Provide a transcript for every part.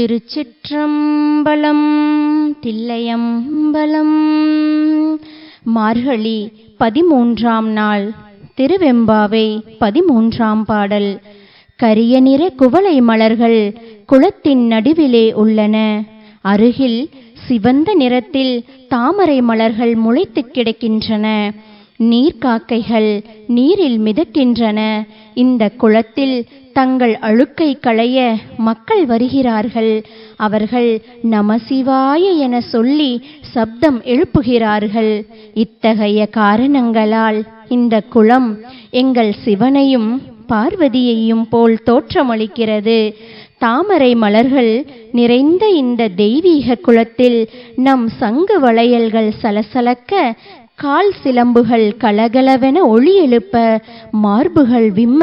திருச்சிற்றம்பலம் தில்லையம்பலம். மார்கழி பதிமூன்றாம் நாள் திருவெம்பாவை பதிமூன்றாம் பாடல். கரிய நிற குவளை மலர்கள் குளத்தின் நடுவிலே உள்ளன. அருகில் சிவந்த நிறத்தில் தாமரை மலர்கள் முளைத்துக் கிடக்கின்றன. நீர்க்காக்கைகள் நீரில் மிதக்கின்றன. இந்த குளத்தில் தங்கள் அழுக்கை களைய மக்கள் வருகிறார்கள். அவர்கள் நமசிவாய என சொல்லி சப்தம் எழுப்புகிறார்கள். இத்தகைய காரணங்களால் இந்த குளம் எங்கள் சிவனையும் பார்வதியையும் போல் தோற்றமளிக்கிறது. தாமரை மலர்கள் நிறைந்த இந்த தெய்வீக குளத்தில் நம் சங்கு வளையல்கள் சலசலக்க கால் சிலம்புகள் கலகலவென ஒளி எழுப்ப மார்புகள் விம்ம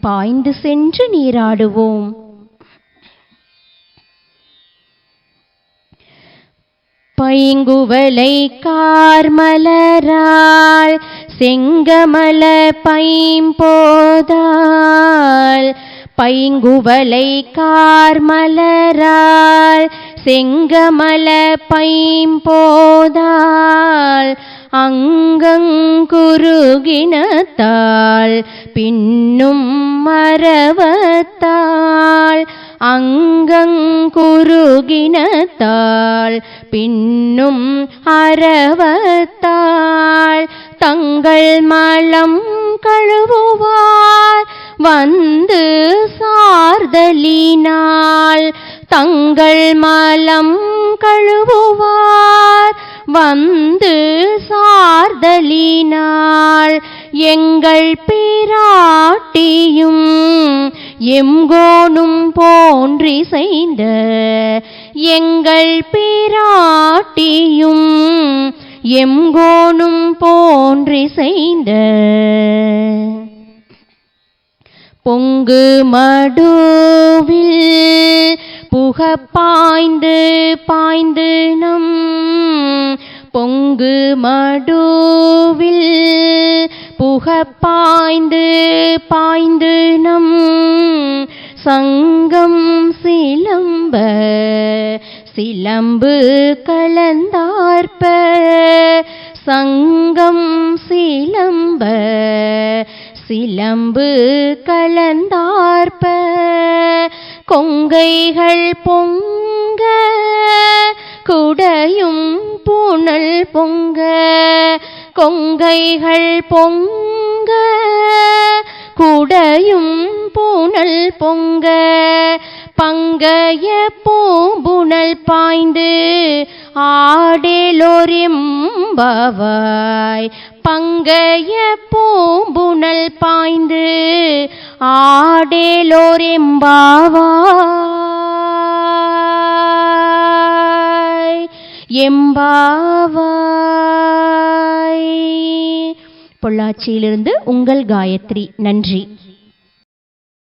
பாய்ந்து சென்று நீராடுவோம். பைங்குவலை கார்மலரால் செங்கமல பைம்போதால் பைங்குவலை கார்மலரால் செங்கமல பைம்போதால் அங்கங்குருகினத்தாள் பின்னும் மரவத்தாள் அங்கங்குருகினத்தாள் பின்னும் அறவத்தாள் தங்கள் மலம் கழுவுவாள் வந்து சார்தலினால் தங்கள் மலம் கழுவுவார். வந்து சார்தலினால் எங்கள் பிராட்டியும் எங்கோனும் போன்றி செய்த எங்கள் பிராட்டியும் எங்கோனும் போன்றி செய்த பொங்கு மடுவில் புக பாய்ந்து பாய்ந்து நம் பொங்கு மடுவில் புக பாய்ந்து பாய்ந்து நம் சங்கம் சிலம்ப சிலம்பு கலந்தார்ப்ப சங்கம் சிலம்ப சிலம்பு கலந்தார்ப்ப கொங்கைகள் பொங்க குடையும் புனல் பொங்க கொங்கைகள் பொங்க குடையும் புனல் பொங்க பங்கைய பூம்புணல் பாய்ந்து ஆடேலோரிம்பவாய் பங்கைய பூம்புணல் பாய்ந்து ஆடேலோரெம்பாவாய் எம்பாவாய். பொள்ளாச்சியிலிருந்து உங்கள் காயத்ரி நன்றி.